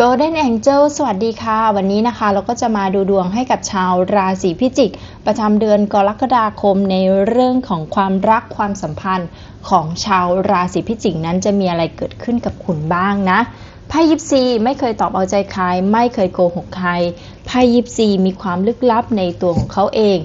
Golden Angel สวัสดีค่ะ วันนี้นะคะเราก็จะมาดูดวงให้กับชาวราศีพิจิก ประจำเดือนกรกฎาคมในเรื่องของความรักความสัมพันธ์ของชาวราศีพิจิกนั้นจะมีอะไรเกิดขึ้นกับคุณบ้างนะไพ่ยิปซีไม่เคยตอบเอาใจใคร ไม่เคยโกหกใครไพ่ยิปซีมีความลึกลับในตัวของเขาเอง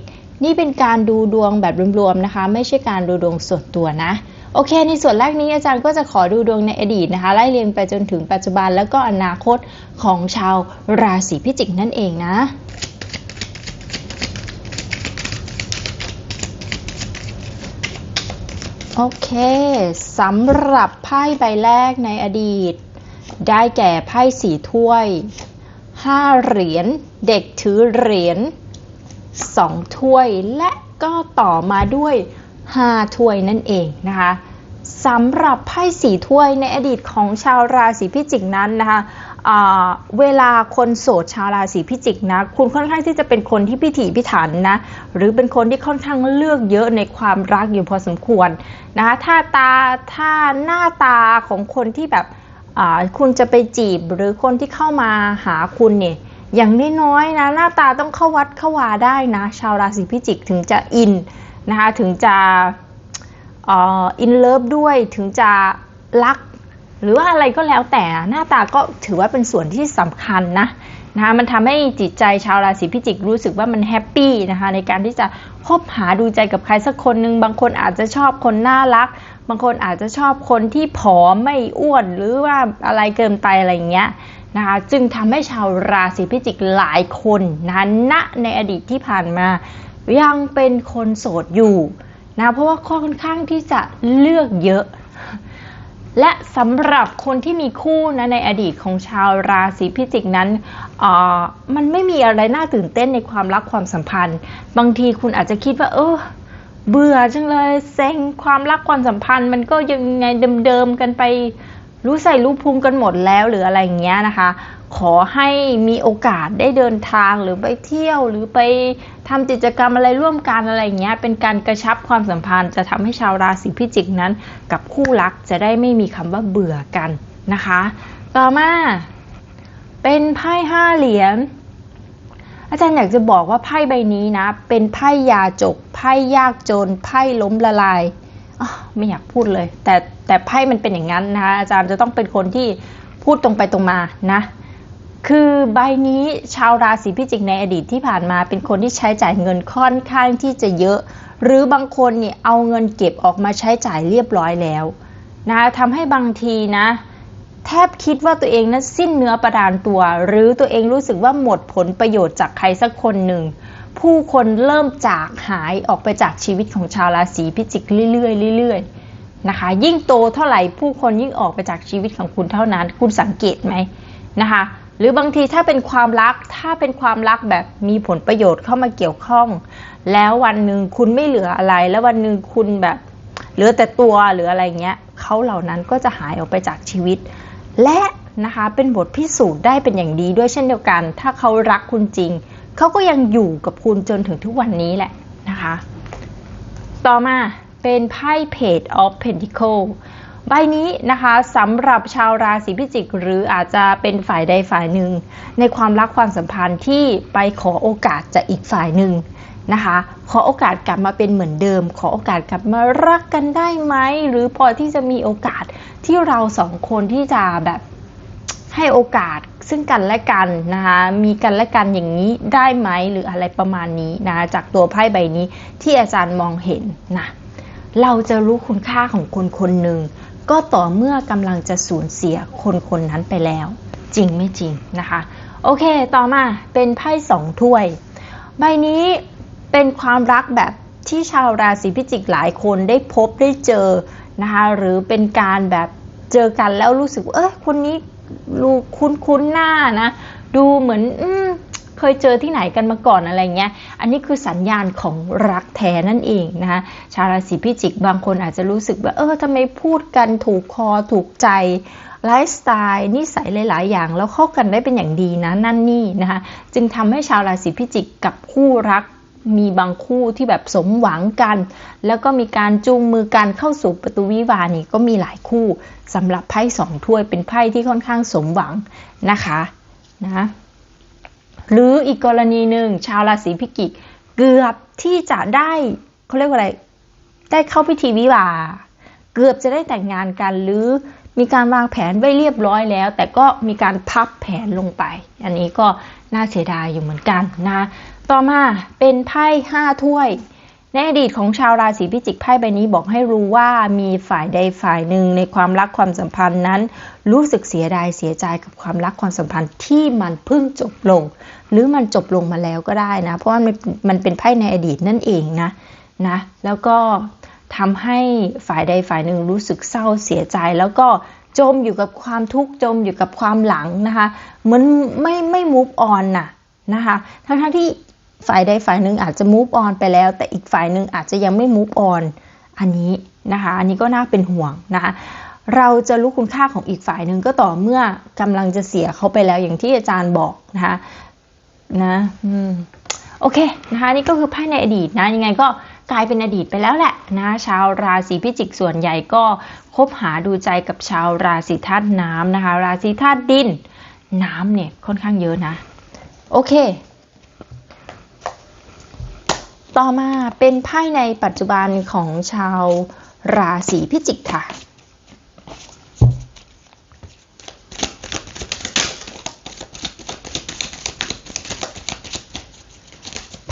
นี่เป็นการดูดวงแบบรวมๆนะคะ ไม่ใช่การดูดวงส่วนตัวนะ โอเค ในส่วนแรกนี้อาจารย์ก็จะขอดูดวงในอดีตนะคะ ไล่เรียงไปจนถึงปัจจุบันแล้วก็อนาคตของชาวราศีพิจิกนั่นเองนะโอเคสำหรับไพ่ใบแรกในอดีต ได้แก่ไพ่สีถ้วย 5 เหรียญเด็กถือเหรียญ2ถ้วยและก็ต่อมาด้วย 5 ถ้วยนั่นเองนะคะสำหรับไพ่สีถ้วยในอดีตของชาวราศีพิจิกนั้นนะคะเวลาคนโสดชาวราศีพิจิกนะคุณค่อนข้างที่จะเป็นคนที่พิถีพิถันนะหรือเป็นคนที่ค่อนข้างเลือกเยอะในความรักอยู่พอสมควรนะคะถ้าตาถ้าหน้าตาของคนที่แบบคุณจะไปจีบหรือคนที่เข้ามาหาคุณเนี่ยอย่างน้อยๆนะหน้าตาต้องเข้าวัดเข้าวาได้นะ ชาวราศีพิจิกถึงจะอิน นะคะถึงจะอินเลิฟด้วยถึงจะรัก หรือว่าอะไรก็แล้วแต่หน้าตาก็ถือว่าเป็นส่วนที่สำคัญนะนะคะมันทำให้จิตใจชาวราศีพิจิกรู้สึกว่ามันแฮปปี้นะคะในการที่จะคบหาดูใจกับใครสักคนหนึ่งบางคนอาจจะชอบคนน่ารัก บางคนอาจจะชอบคนที่ผอมไม่อ้วนหรือว่าอะไรเกินไปอะไรอย่างเงี้ยนะคะจึงทำให้ชาวราศีพิจิกหลายคนนะณในอดีตที่ผ่านมา ยังเป็นคนโสดอยู่นะเพราะว่าค่อนข้างที่จะเลือกเยอะ และสำหรับคนที่มีคู่นะในอดีตของชาวราศีพิจิกนั้นมันไม่มีอะไรน่าตื่นเต้นในความรักความสัมพันธ์ บางทีคุณอาจจะคิดว่า เออเบื่อจังเลยเซ็งความรักความสัมพันธ์ มันก็ยังไงเดิมๆกันไปรู้ใส่รู้พุงกันหมดแล้วหรืออะไรอย่างเงี้ยนะคะ ขอให้มีโอกาสได้เดินทางหรือไปเที่ยวหรือไปทำกิจกรรมอะไรร่วมกันอะไรเงี้ย เป็นการกระชับความสัมพันธ์ จะทำให้ชาวราศีพิจิกนั้น กับคู่รักจะได้ไม่มีคำว่าเบื่อกันนะคะ ต่อมาเป็นไพ่ห้าเหรียญอาจารย์อยากจะบอกว่าไพ่ใบนี้นะ เป็นไพ่ยาจกไพ่ยากจนไพ่ล้มละลายไม่อยากพูดเลย แต่แต่ไพ่มันเป็นอย่างนั้นนะคะอาจารย์จะต้องเป็นคนที่พูดตรงไปตรงมานะ คือใบนี้ชาวราศีพิจิกในอดีตที่ผ่านมาเป็นคนที่ใช้จ่ายเงินค่อนข้างที่จะเยอะ หรือบางคนเนี่ยเอาเงินเก็บออกมาใช้จ่ายเรียบร้อยแล้วนะทำให้บางทีนะ แทบคิดว่าตัวเองนั้นสิ้นเนื้อประดานตัว หรือตัวเองรู้สึกว่าหมดผลประโยชน์จากใครสักคนหนึ่ง ผู้คนเริ่มจากหายออกไปจากชีวิตของชาวราศีพิจิกเรื่อยๆเรื่อยๆนะคะ ยิ่งโตเท่าไหร่ผู้คนยิ่งออกไปจากชีวิตของคุณเท่านั้น คุณสังเกตไหมนะคะ หรือบางทีถ้าเป็นความรักถ้าเป็นความรักแบบมีผลประโยชน์เข้ามาเกี่ยวข้อง แล้ววันหนึ่งคุณไม่เหลืออะไร แล้ววันหนึ่งคุณแบบเหลือแต่ตัวหรืออะไรเงี้ยเขาเหล่านั้นก็จะหายออกไปจากชีวิต และนะคะเป็นบทพิสูจน์ได้เป็นอย่างดีด้วยเช่นเดียวกัน ถ้าเขารักคุณจริงเขาก็ยังอยู่กับคุณจนถึงทุกวันนี้แหละนะคะ ต่อมาเป็นไพ่ Page of Pentacle ใบนี้นะคะสำหรับชาวราศีพิจิก หรืออาจจะเป็นฝ่ายใดฝ่ายหนึ่ง ในความรักความสัมพันธ์ที่ไปขอโอกาสจากอีกฝ่ายหนึ่งนะคะขอโอกาสกลับมาเป็นเหมือนเดิม ขอโอกาสกลับมารักกันได้ไหม หรือพอที่จะมีโอกาสที่เราสองคนที่จะแบบให้โอกาสซึ่งกันและกันนะคะมีกันและกันอย่างนี้ได้ไหมหรืออะไรประมาณนี้นะจากตัวไพ่ใบนี้ที่อาจารย์มองเห็นนะเราจะรู้คุณค่าของคนคนหนึ่ง ก็ต่อเมื่อกำลังจะสูญเสียคนคนนั้นไปแล้ว จริงไม่จริงนะคะ โอเค ต่อมาเป็นไพ่สองถ้วย ใบนี้เป็นความรักแบบที่ชาวราศีพิจิกหลายคนได้พบได้เจอนะคะหรือเป็นการแบบเจอกันแล้วรู้สึกเอ้ยคนนี้ลูกคุ้นๆหน้านะ ดูเหมือนอ เคยเจอที่ไหนกันมาก่อนอะไรเงี้ย อันนี้คือสัญญาณของรักแท้นั่นเองนะคะชาวราศีพิจิกบางคนอาจจะรู้สึกว่าเออทำไมพูดกันถูกคอถูกใจไลฟ์สไตล์นิสัยหลาย ๆ อย่าง แล้วเข้ากันได้เป็นอย่างดีนะนั่นนี่นะคะจึงทำให้ชาวราศีพิจิกกับคู่รักมีบางคู่ที่แบบสมหวังกัน แล้วก็มีการจูงมือกันเข้าสู่ประตูวิวานี่ก็มีหลายคู่สำหรับไพ่สองถ้วยเป็นไพ่ที่ค่อนข้างสมหวังนะคะนะ หรืออีกกรณีหนึ่งชาวราศีพิจิก เกือบที่จะได้เขาเรียกว่าอะไร ได้เข้าพิธีวิวา เกือบจะได้แต่งงานกันหรือมีการวางแผนไว้เรียบร้อยแล้ว แต่ก็มีการพับแผนลงไป อันนี้ก็น่าเสียดายอยู่เหมือนกันนะ ต่อมาเป็นไพ่ห้าถ้วย ในอดีตของชาวราศีพิจิกไพ่ใบนี้บอกให้รู้ว่ามีฝ่ายใดฝ่ายหนึ่งในความรักความสัมพันธ์นั้น รู้สึกเสียดายเสียใจกับความรักความสัมพันธ์ที่มันเพิ่งจบลง หรือมันจบลงมาแล้วก็ได้นะ เพราะว่ามันมันเป็นไพ่ในอดีตนั่นเองนะนะ แล้วก็ทำให้ฝ่ายใดฝ่ายหนึ่งรู้สึกเศร้าเสียใจแล้วก็จมอยู่กับความทุกข์จมอยู่กับความหลังนะคะเหมือนไม่ไม่ move on น่ะนะคะทั้งทั้งๆที่ ฝ่ายใดฝ่ายหนึ่งอาจจะ move on ไปแล้ว แต่อีกฝ่ายหนึ่งอาจจะยังไม่ move on อันนี้นะคะอันนี้ก็น่าเป็นห่วงนะคะเราจะรู้คุณค่าของอีกฝ่ายหนึ่งก็ต่อเมื่อกำลังจะเสียเขาไปแล้วอย่างที่อาจารย์บอกนะคะนะอืมโอเคนะคะนี่ก็คือไพ่ในอดีตนะยังไงก็กลายเป็นอดีตไปแล้วแหละนะชาวราศีพิจิกส่วนใหญ่ก็คบหาดูใจกับชาวราศีธาตุน้ำนะคะ ราศีธาตุดิน น้ำเนี่ยค่อนข้างเยอะนะ โอเค ต่อมาเป็นไพ่ในปัจจุบันของชาวราศีพิจิกค่ะ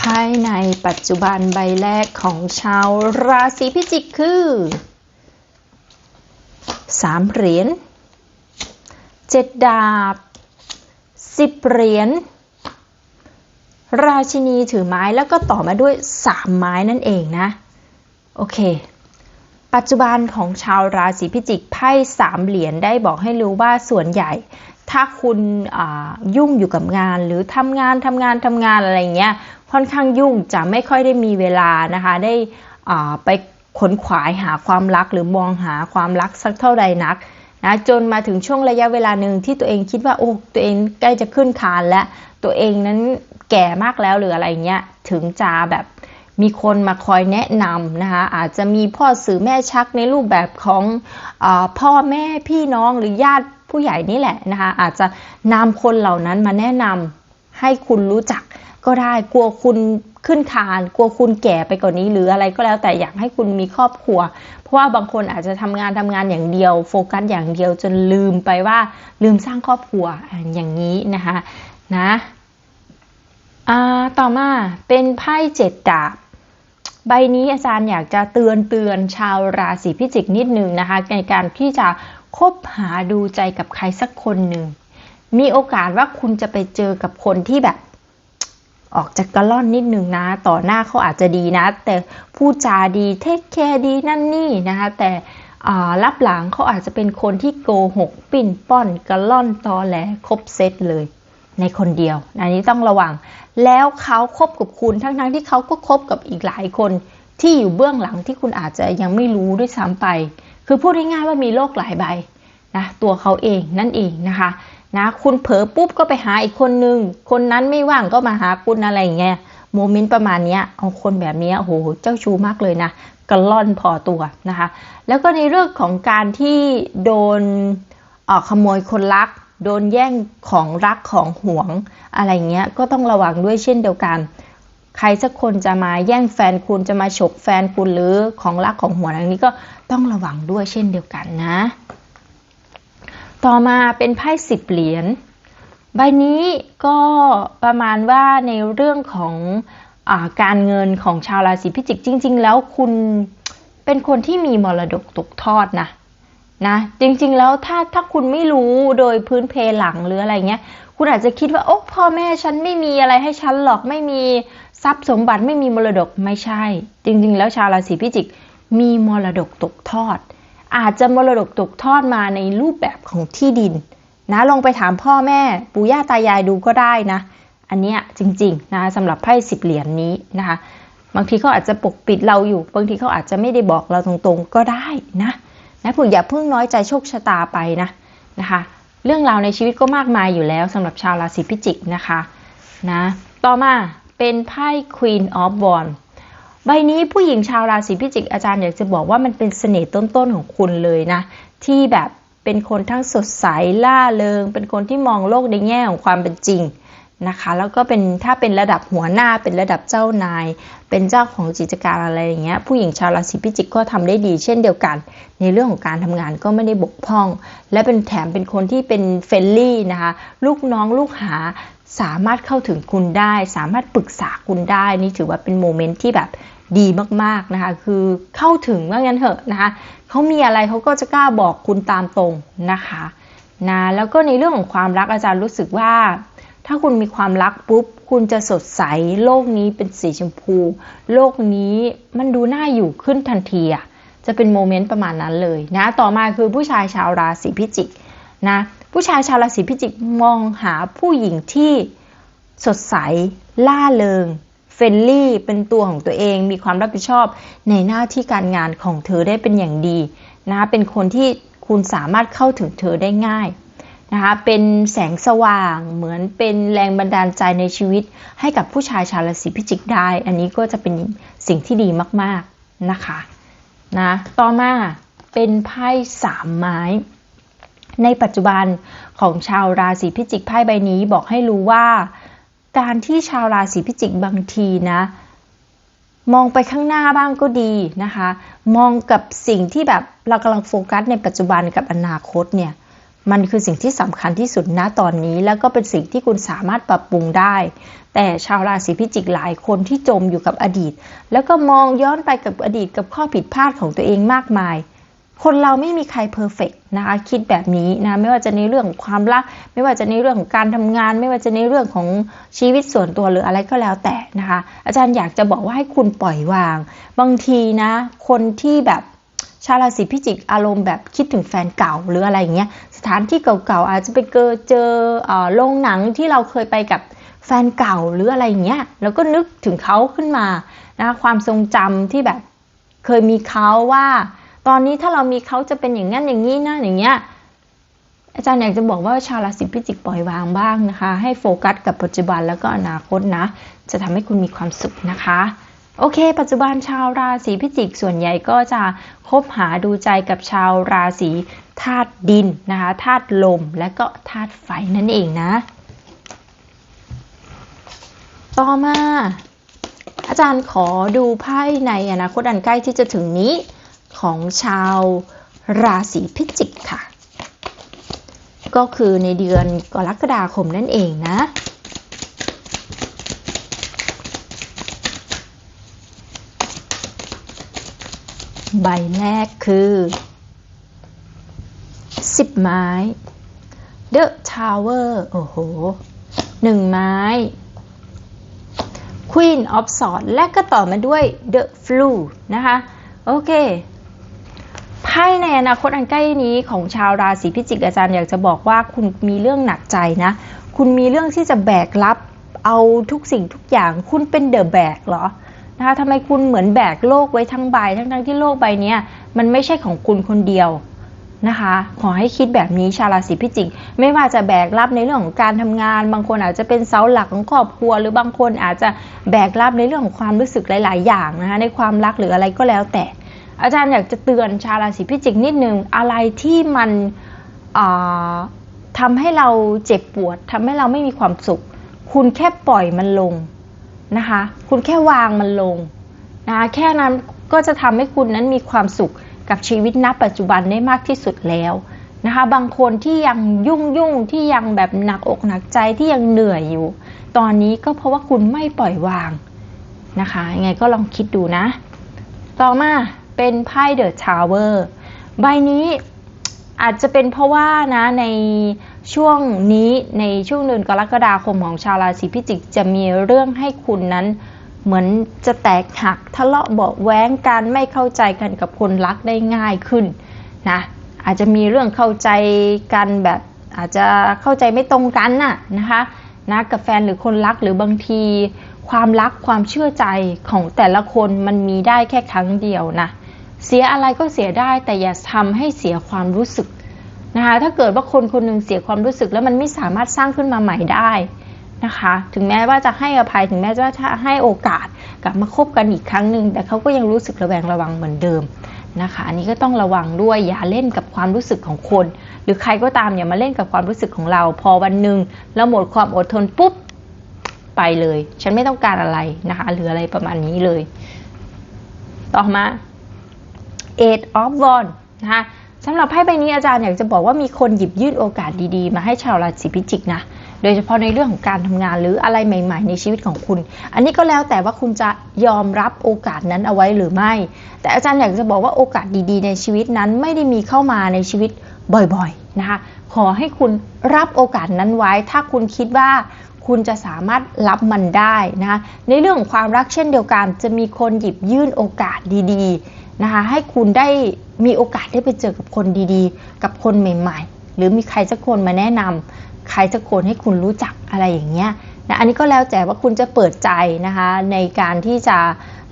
ภายในปัจจุบันใบแรกของชาวราศีพิจิกคือสามเหรียญเจ็ดดาบสิบเหรียญ ราชินีถือไม้แล้วก็ต่อมาด้วยสามไม้นั่นเองนะ โอเค ปัจจุบันของชาวราศีพิจิกไพ่สามเหรียญได้บอกให้รู้ว่าส่วนใหญ่ ถ้าคุณยุ่งอยู่กับงานหรือทำงานทำงานทำงานอะไรเงี้ยค่อนข้างยุ่งจะไม่ค่อยได้มีเวลานะคะได้ไปขนขวายหาความรักหรือมองหาความรักสักเท่าใดนัก นะจนมาถึงช่วงระยะเวลาหนึ่งที่ตัวเองคิดว่าโอ้ตัวเองใกล้จะขึ้นคานแล้วตัวเองนั้นแก่มากแล้วหรืออะไรเงี้ยถึงจะแบบมีคนมาคอยแนะนำนะคะอาจจะมีพ่อสื่อแม่ชักในรูปแบบของอพ่อแม่พี่น้องหรือญาติผู้ใหญ่นี่แหละนะคะอาจจะนำคนเหล่านั้นมาแนะนำให้คุณรู้จักก็ได้กลัวคุณ ขึ้นคานกลัวคุณแก่ไปกว่านนี้หรืออะไรก็แล้วแต่อยากให้คุณมีครอบครัว เพราะว่าบางคนอาจจะทำงานทำงานอย่างเดียว โฟกัสอย่างเดียวจนลืมไปว่าลืมสร้างครอบครัวอย่างนี้นะคะนะต่อมาเป็นไพ่เจ็ดดาบใบนี้อาจารย์อยากจะเตือนเตือนชาวราศีพิจิกนิดนึงนะคะในการที่จะคบหาดูใจกับใครสักคนหนึ่งมีโอกาสว่าคุณจะไปเจอกับคนที่แบบ ออกจากกระล่อนนิดนึงนะ ต่อหน้าเขาอาจจะดีนะ แต่พูดจาดีเทคแคร์ดีนั่นนี่นะคะแต่รับหลังเขาอาจจะเป็นคนที่โกหก ปิ่นป้อนกะล่อนตอแหลครบเซตเลย ในคนเดียว อันนี้ต้องระวัง แล้วเขาคบกับคุณทั้งๆทที่เขาก็คบกับอีกหลายคนที่อยู่เบื้องหลังที่คุณอาจจะยังไม่รู้ด้วยซ้ำไป คือพูดง่ายๆว่ามีโลกหลายใบนะตัวเขาเองนั่นเองนะคะ นะคุณเผลอปุ๊บก็ไปหาอีกคนนึง คนนั้นไม่ว่างก็มาหาคุณอะไรอย่างเงี้ยโมเมนต์ประมาณนี้เอาคนแบบนี้โอ้โหเจ้าชู้มากเลยนะกระล่อนพอตัวนะคะ แล้วก็ในเรื่องของการที่โดนออกขโมยคนรัก โดนแย่งของรักของหวงอะไรเงี้ยก็ต้องระวังด้วยเช่นเดียวกัน ใครสักคนจะมาแย่งแฟนคุณจะมาฉกแฟนคุณหรือของรักของหวงอันนี้ก็ต้องระวังด้วยเช่นเดียวกันนะ ต่อมาเป็นไพ่สิบเหรียญใบนี้ก็ประมาณว่าในเรื่องของอการเงินของชาวราศีพิจิกจริง ๆ แล้วคุณเป็นคนที่มีมรดกตกทอดนะนะจริงๆแล้วถ้าถ้าคุณไม่รู้โดยพื้นเพหลังหรืออะไรเงี้ย คุณอาจจะคิดว่าโอ้พ่อแม่ฉันไม่มีอะไรให้ฉันหรอกไม่มีทรัพย์สมบัติไม่มีมรดกไม่ใช่ จริง ๆ แล้วชาวราศีพิจิกมีมรดกตกทอด อาจจะมรดกตกทอดมาในรูปแบบของที่ดิน นะลองไปถามพ่อแม่ปู่ย่าตายายดูก็ได้นะ อันนี้จริงๆนะสำหรับไพ่สิบเหรียญนนี้นะคะ บางทีเขาอาจจะปกปิดเราอยู่ บางทีเขาอาจจะไม่ได้บอกเราตรงๆก็ได้นะนะผมอย่าเพิ่งน้อยใจโชคชะตาไปนะนะคะ เรื่องราวในชีวิตก็มากมายอยู่แล้วสำหรับชาวราศีพิจิกนะคะนะต่อมาเป็นไพ่ Queen of Wands ใบนี้ผู้หญิงชาวราศีพิจิกอาจารย์อยากจะบอกว่ามันเป็นเสน่ห์ต้นๆของคุณเลยนะ ที่แบบเป็นคนทั้งสดใสล่าเริง เป็นคนที่มองโลกในแง่ของความเป็นจริงนะคะ แล้วก็เป็นถ้าเป็นระดับหัวหน้าเป็นระดับเจ้านาย เป็นเจ้าของกิจการอะไรอย่างเงี้ยผู้หญิงชาวราศีพิจิกก็ทำได้ดี เช่นเดียวกัน ในเรื่องของการทำงานก็ไม่ได้บกพร่อง และเป็นแถมเป็นคนที่เป็นเฟรนลี่นะคะลูกน้องลูกหาสามารถเข้าถึงคุณได้ สามารถปรึกษาคุณได้ นี่ถือว่าเป็นโมเมนต์ที่แบบ ดีมากๆนะคะ คือเข้าถึงว่างั้นเถอะนะคะเขามีอะไรเขาก็จะกล้าบอกคุณตามตรงนะคะนะแล้วก็ในเรื่องของความรักอาจารย์รู้สึกว่า ถ้าคุณมีความรักปุ๊บ คุณจะสดใส โลกนี้เป็นสีชมพู โลกนี้มันดูน่าอยู่ขึ้นทันทีอะจะเป็นโมเมนต์ประมาณนั้นเลยนะต่อมาคือผู้ชายชาวราศีพิจิกนะผู้ชายชาวราศีพิจิกมองหาผู้หญิงที่สดใสล่าเริง เฟรนลี่เป็นตัวของตัวเอง มีความรับผิดชอบในหน้าที่การงานของเธอได้เป็นอย่างดีนะเป็นคนที่คุณสามารถเข้าถึงเธอได้ง่ายนะคะเป็นแสงสว่างเหมือนเป็นแรงบันดาลใจในชีวิต ให้กับผู้ชายชาวราศีพิจิกได้ อันนี้ก็จะเป็นสิ่งที่ดีมากๆนะคะนะต่อมาเป็นไพ่สามไม้ ในปัจจุบันของชาวราศีพิจิกไพ่ใบนี้บอกให้รู้ว่า การที่ชาวราศีพิจิกบางทีนะ มองไปข้างหน้าบ้างก็ดีนะคะ มองกับสิ่งที่แบบเรากำลังโฟกัสในปัจจุบันกับอนาคตเนี่ยมันคือสิ่งที่สำคัญที่สุดณตอนนี้ แล้วก็เป็นสิ่งที่คุณสามารถปรับปรุงได้ แต่ชาวราศีพิจิกหลายคนที่จมอยู่กับอดีต แล้วก็มองย้อนไปกับอดีตกับข้อผิดพลาดของตัวเองมากมาย คนเราไม่มีใครเพอร์เฟกนะคะคิดแบบนี้นะไม่ว่าจะในเรื่องของความรัก ไม่ว่าจะในเรื่องของการทำงาน ไม่ว่าจะในเรื่องของชีวิตส่วนตัวหรืออะไรก็แล้วแต่นะคะ อาจารย์อยากจะบอกว่าให้คุณปล่อยวาง บางทีนะ คนที่แบบชาวราศีพิจิกอารมณ์แบบคิดถึงแฟนเก่าหรืออะไรอย่างเงี้ยสถานที่เก่าๆอาจจะไปเจอเจอโรงหนังที่เราเคยไปกับแฟนเก่าหรืออะไรอย่างเงี้ยแล้วก็นึกถึงเขาขึ้นมานะความทรงจำที่แบบเคยมีเขาว่า ตอนนี้ถ้าเรามีเขาจะเป็นอย่างนั้นอย่างนี้นะอย่างเงี้ยอาจารย์อยากจะบอกว่าชาวราศีพิจิกปล่อยวางบ้างนะคะ ให้โฟกัสกับปัจจุบันแล้วก็อนาคตนะ จะทำให้คุณมีความสุขนะคะโอเค ปัจจุบันชาวราศีพิจิกส่วนใหญ่ก็จะคบหาดูใจกับชาวราศีธาตุดินนะคะธาตุลมและก็ธาตุไฟนั่นเองนะ ต่อมา อาจารย์ขอดูไพ่ในอนาคตอันใกล้ที่จะถึงนี้ ของชาวราศีพิจิกค่ะ ก็คือในเดือนกรกฎาคมนั่นเองนะ ใบแรกคือ10ไม้ The Tower โอ้โหหนึ่งไม้ Queen of Swords และก็ต่อมาด้วย The Flu นะคะ โอเค อนาคตอันใกล้นี้ของชาวราศีพิจิกอาจารย์อยากจะบอกว่าคุณมีเรื่องหนักใจนะ คุณมีเรื่องที่จะแบกรับเอาทุกสิ่งทุกอย่าง คุณเป็นเดอะแบกเหรอนะคะทำไมคุณเหมือนแบกโลกไว้ทั้งใบทั้งๆที่โลกใบนี้มันไม่ใช่ของคุณคนเดียวนะคะ ขอให้คิดแบบนี้ชาวราศีพิจิก ไม่ว่าจะแบกรับในเรื่องของการทำงาน บางคนอาจจะเป็นเสาหลักของครอบครัว หรือบางคนอาจจะแบกรับในเรื่องของความรู้สึกหลาย ๆ อย่างนะคะในความรักหรืออะไรก็แล้วแต่ อาจารย์อยากจะเตือนชาวราศีพิจิกนิดนึงอะไรที่มันทำให้เราเจ็บปวดทำให้เราไม่มีความสุข คุณแค่ปล่อยมันลงนะคะ คุณแค่วางมันลงนะคะแค่นั้นก็จะทำให้คุณนั้นมีความสุขกับชีวิตณปัจจุบันได้มากที่สุดแล้วนะคะ บางคนที่ยังยุ่งยุ่งที่ยังแบบหนักอกหนักใจที่ยังเหนื่อยอยู่ ตอนนี้ก็เพราะว่าคุณไม่ปล่อยวางนะคะยังไงก็ลองคิดดูนะ ต่อมา เป็นไพ่เดอะทาวเวอร์ใบนี้อาจจะเป็นเพราะว่านะในช่วงนี้ในช่วงเดือนกรกฎาคมของชาวราศีพิจิกจะมีเรื่องให้คุณนั้นเหมือนจะแตกหักทะเลาะเบาแว้งการไม่เข้าใจกันกับคนรักได้ง่ายขึ้นนะอาจจะมีเรื่องเข้าใจกันแบบอาจจะเข้าใจไม่ตรงกันน่ะนะคะนะกับแฟนหรือคนรักหรือบางที ความรักความเชื่อใจของแต่ละคนมันมีได้แค่ครั้งเดียวนะ เสียอะไรก็เสียได้ แต่อย่าทำให้เสียความรู้สึกนะคะถ้าเกิดว่าคนคนหนึ่งเสียความรู้สึก แล้วมันไม่สามารถสร้างขึ้นมาใหม่ได้นะคะ ถึงแม้ว่าจะให้อภัยถึงแม้ว่าจะให้โอกาสกลับมาคบกันอีกครั้งหนึ่งแต่เขาก็ยังรู้สึกระแวงระวังเหมือนเดิมนะคะอันนี้ก็ต้องระวังด้วยอย่าเล่นกับความรู้สึกของคน หรือใครก็ตามอย่ามาเล่นกับความรู้สึกของเรา พอวันหนึ่งเราหมดความอดทนปุ๊บไปเลย ฉันไม่ต้องการอะไรนะคะหรืออะไรประมาณนี้เลย ต่อมา Eight of Wands นะคะสำหรับไพ่ใบนี้อาจารย์อยากจะบอกว่ามีคนหยิบยื่นโอกาสดีๆ มาให้ชาวราศีพิจิกนะ โดยเฉพาะในเรื่องของการทำงานหรืออะไรใหม่ ๆ ในชีวิตของคุณ อันนี้ก็แล้วแต่ว่าคุณจะยอมรับโอกาสนั้นเอาไว้หรือไม่ แต่อาจารย์อยากจะบอกว่าโอกาสดีๆ ในชีวิตนั้นไม่ได้มีเข้ามาในชีวิตบ่อยๆนะคะ ขอให้คุณรับโอกาสนั้นไว้ ถ้าคุณคิดว่าคุณจะสามารถรับมันได้นะะในเรื่องของความรักเช่นเดียวกัน จะมีคนหยิบยื่นโอกาสดีๆ นะคะให้คุณได้มีโอกาสได้ไปเจอกับคนดีๆ กับคนใหม่ ๆ หรือมีใครสักคนมาแนะนำใครสักคนให้คุณรู้จักอะไรอย่างเงี้ยนะอันนี้ก็แล้วแต่ว่าคุณจะเปิดใจนะคะในการที่จะ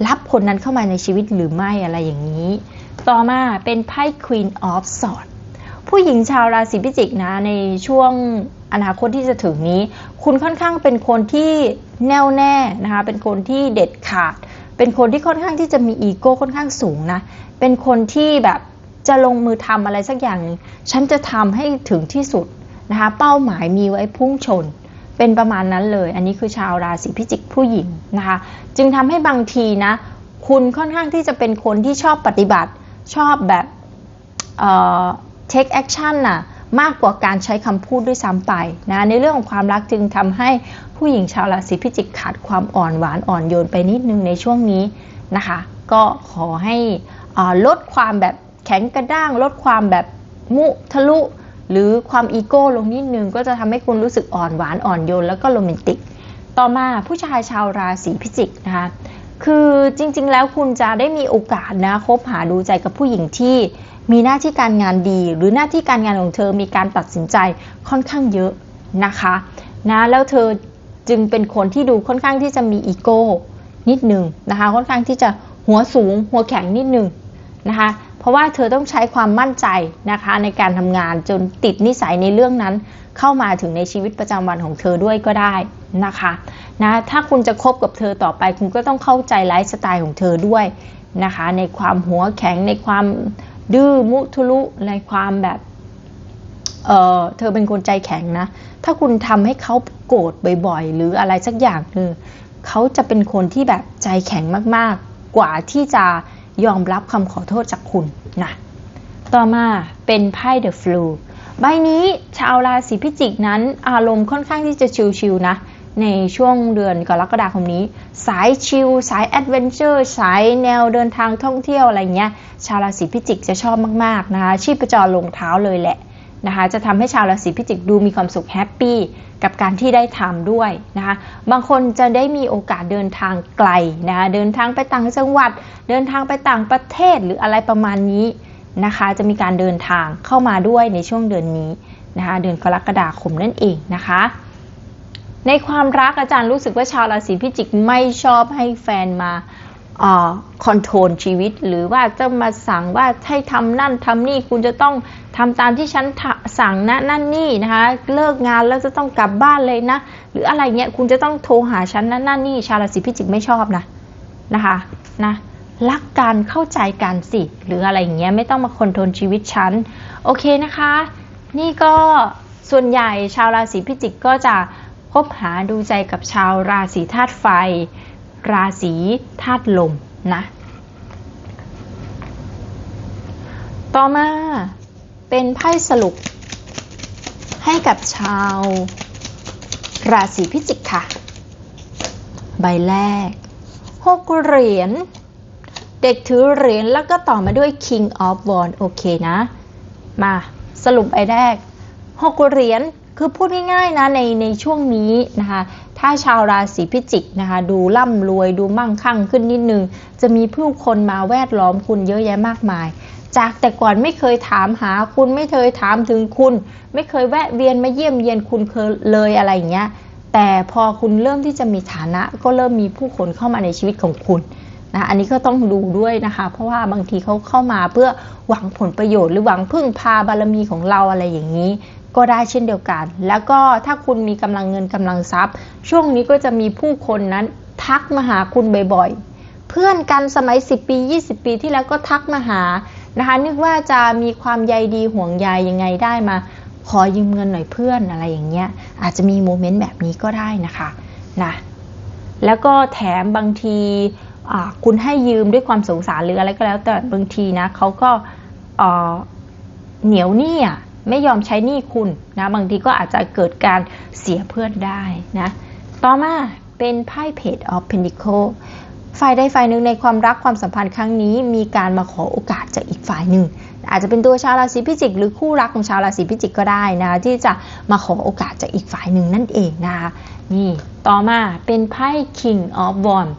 รับคนนั้นเข้ามาในชีวิตหรือไม่อะไรอย่างนี้ ต่อมาเป็นไพ่ Queen of Swords ผู้หญิงชาวราศีพิจิกนะในช่วงอนาคตที่จะถึงนี้ คุณค่อนข้างเป็นคนที่แน่วแน่นะคะเป็นคนที่เด็ดขาด เป็นคนที่ค่อนข้างที่จะมีอีโก้ค่อนข้างสูงนะ เป็นคนที่แบบจะลงมือทำอะไรสักอย่าง ฉันจะทำให้ถึงที่สุดนะคะ เป้าหมายมีไว้พุ่งชน เป็นประมาณนั้นเลย อันนี้คือชาวราศีพิจิกผู้หญิงนะคะ จึงทำให้บางทีนะ คุณค่อนข้างที่จะเป็นคนที่ชอบปฏิบัติ ชอบแบบ เอ่อ take action น่ะ มากกว่าการใช้คำพูดด้วยซ้ำไปนะในเรื่องของความรักจึงทำให้ผู้หญิงชาวราศีพิจิกขาดความอ่อนหวานอ่อนโยนไปนิดนึงในช่วงนี้นะคะ ก็ขอให้ลดความแบบแข็งกระด้าง ลดความแบบมุทะลุ หรือความอีโก้ลงนิดนึงก็จะทำให้คุณรู้สึกอ่อนหวานอ่อนโยนแล้วก็โรแมนติก ต่อมาผู้ชายชาวราศีพิจิกนะคะ คือจริง ๆ แล้วคุณจะได้มีโอกาสนะคบหาดูใจกับผู้หญิงที่มีหน้าที่การงานดี หรือหน้าที่การงานของเธอมีการตัดสินใจค่อนข้างเยอะนะคะนะแล้วเธอจึงเป็นคนที่ดูค่อนข้างที่จะมีอีโก้นิดหนึ่งนะคะค่อนข้างที่จะหัวสูงหัวแข็งนิดหนึ่งนะคะเพราะว่าเธอต้องใช้ความมั่นใจนะคะในการทำงานจนติดนิสัยในเรื่องนั้นเข้ามาถึงในชีวิตประจำวันของเธอด้วยก็ได้ นะคะนะถ้าคุณจะคบกับเธอต่อไป คุณก็ต้องเข้าใจไลฟ์สไตล์ของเธอด้วยนะคะ ในความหัวแข็งในความดื้อมุทุลุในความแบบเออเธอเป็นคนใจแข็งนะ ถ้าคุณทำให้เขาโกรธบ่อยๆ หรืออะไรสักอย่างหนึ่งเขาจะเป็นคนที่แบบใจแข็งมากๆ กว่าที่จะยอมรับคำขอโทษจากคุณนะ ต่อมาเป็นไพ่เดอะฟลูใบนี้ชาวราศีพิจิกนั้นอารมณ์ค่อนข้างที่จะชิลๆนะ ในช่วงเดือนกรกฎาคมนี้ สายชิลสายแอดเวนเจอร์สายแนวเดินทางท่องเที่ยวอะไรเงี้ย ชาวราศีพิจิกจะชอบมาก ๆ นะคะ ชีพจรลงเท้าเลยแหละนะคะ จะทำให้ชาวราศีพิจิกดูมีความสุขแฮปปี้กับการที่ได้ทำด้วยนะคะ บางคนจะได้มีโอกาสเดินทางไกลนะคะ เดินทางไปต่างจังหวัด เดินทางไปต่างประเทศหรืออะไรประมาณนี้นะคะ จะมีการเดินทางเข้ามาด้วยในช่วงเดือนนี้นะคะ เดือนกรกฎาคมนั่นเองนะคะ ในความรักอาจารย์รู้สึกว่าชาวราศีพิจิกไม่ชอบให้แฟนมาคอนโทรลชีวิต หรือว่าจะมาสั่งว่าให้ทำนั่นทำนี่คุณจะต้องทำตามที่ฉันสั่งนะนั่นนี่นะคะเลิกงานแล้วจะต้องกลับบ้านเลยนะ หรืออะไรเงี้ยคุณจะต้องโทรหาฉันนั่นนั่นนี่ชาวราศีพิจิกไม่ชอบนะนะคะนะรักกันเข้าใจกันสิ หรืออะไรอย่างเงี้ยไม่ต้องมาคอนโทรลชีวิตฉันโอเคนะคะ นี่ก็ส่วนใหญ่ชาวราศีพิจิกก็จะ คบหาดูใจกับชาวราศีธาตุไฟ ราศีธาตุลมนะ ต่อมาเป็นไพ่สรุป ให้กับชาว ราศีพิจิกค่ะ ใบแรกหกเหรียญเด็กถือเหรียญแล้วก็ต่อมาด้วย King of Wands โอเคนะ มาสรุปใบแรกหกเหรียญ คือพูดง่ายๆนะในในช่วงนี้นะคะ ถ้าชาวราศีพิจิกนะคะ ดูร่ำรวยดูมั่งคั่งขึ้นนิดนึง จะมีผู้คนมาแวดล้อมคุณเยอะแยะมากมาย จากแต่ก่อนไม่เคยถามหาคุณไม่เคยถามถึงคุณ ไม่เคยแวะเวียนมาเยี่ยมเยียนคุณเคยเลยอะไรอย่างเงี้ยแต่พอคุณเริ่มที่จะมีฐานะ ก็เริ่มมีผู้คนเข้ามาในชีวิตของคุณนะอันนี้ก็ต้องดูด้วยนะคะ เพราะว่าบางทีเขาเข้ามาเพื่อหวังผลประโยชน์ หรือหวังพึ่งพาบารมีของเราอะไรอย่างนี้ ก็ได้เช่นเดียวกัน แล้วก็ถ้าคุณมีกำลังเงินกำลังทรัพย์ ช่วงนี้ก็จะมีผู้คนนั้นทักมาหาคุณบ่อยๆ เพื่อนกันสมัย 10 ปี 20 ปีที่แล้วก็ทักมาหานะคะนึกว่าจะมีความใยดีห่วงใยยังไงได้มา ขอยืมเงินหน่อยเพื่อนอะไรอย่างเงี้ยอาจจะมีโมเมนต์แบบนี้ก็ได้นะคะนะแล้วก็แถมบางทีคุณให้ยืมด้วยความสงสารหรืออะไรก็แล้วแต่บางทีนะเขาก็เอ่อเหนียวหนี้อะ ไม่ยอมใช้หนี้คุณนะบางทีก็อาจจะเกิดการเสียเพื่อนได้นะต่อมาเป็นไพ่เพจ of Pentacle ฝ่ายใดฝ่ายหนึ่งในความรักความสัมพันธ์ครั้งนี้ มีการมาขอโอกาสจากอีกฝ่ายหนึ่ง อาจจะเป็นตัวชาวราศีพิจิก หรือคู่รักของชาวราศีพิจิกก็ได้นะที่จะมาขอโอกาสจากอีกฝ่ายหนึ่งนั่นเองนะคะนี่ต่อมาเป็นไพ่ King of Wands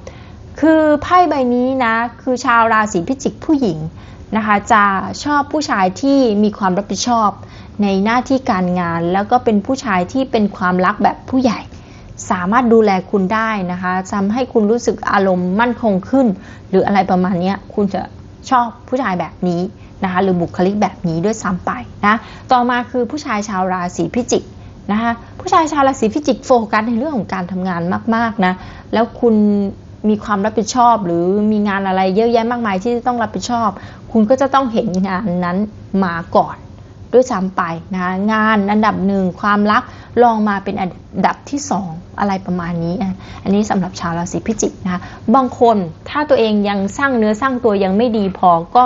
คือไพ่ใบนี้นะคือชาวราศีพิจิกผู้หญิง นะคะจะชอบผู้ชายที่มีความรับผิดชอบในหน้าที่การงาน แล้วก็เป็นผู้ชายที่เป็นความรักแบบผู้ใหญ่ สามารถดูแลคุณได้นะคะทำให้คุณรู้สึกอารมณ์มั่นคงขึ้น หรืออะไรประมาณนี้คุณจะชอบผู้ชายแบบนี้นะคะหรือบุคลิกแบบนี้ด้วยซ้ำไปนะต่อมาคือผู้ชายชาวราศีพิจิกนะคะผู้ชายชาวราศีพิจิกโฟกัสในเรื่องของการทำงานมากๆนะแล้วคุณ มีความรับผิดชอบ หรือมีงานอะไรเยอะแยะมากมายที่จะต้องรับผิดชอบ คุณก็จะต้องเห็นงานนั้นมาก่อนด้วยซ้ำไปนะคะงานอันดับหนึ่งความรักลองมาเป็นอันดับที่สองอะไรประมาณนี้ อันนี้สำหรับชาวราศีพิจิกนะคะบางคนถ้าตัวเองยังสร้างเนื้อสร้างตัวยังไม่ดีพอก็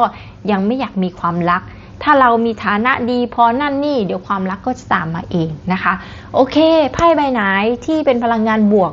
ยังไม่อยากมีความรัก ถ้าเรามีฐานะดีพอนั่นนี่ เดี๋ยวความรักก็จะตามมาเองนะคะ โอเคไพ่ใบไหนที่เป็นพลังงานบวก